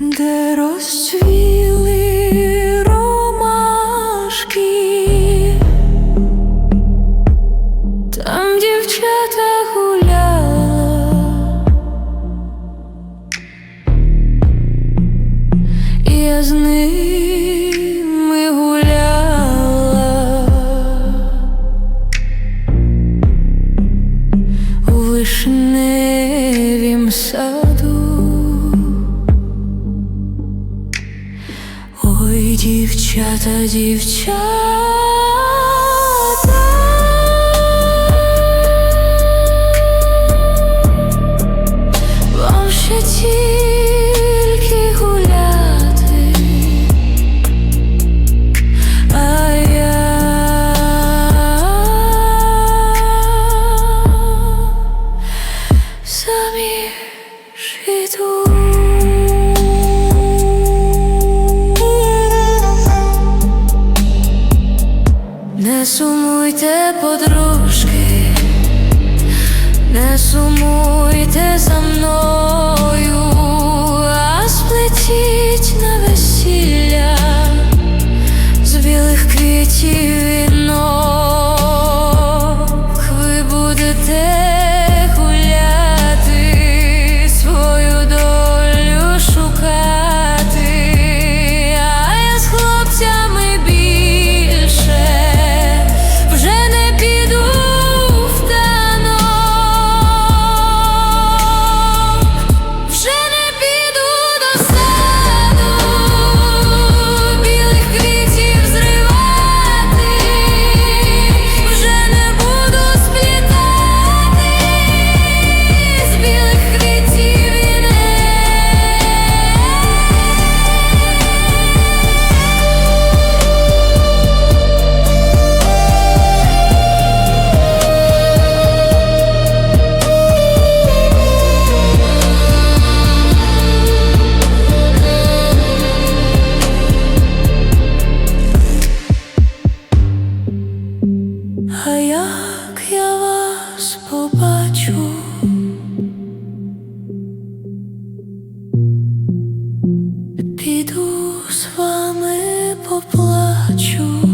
де розцвіли ромашки, там дівчата гуляла, я з ними гуляла. У вишневім саду. Ой, дівчата, дівчата. Не сумуйте, подружки, не сумуйте. побачу. Піду з вами поплачу.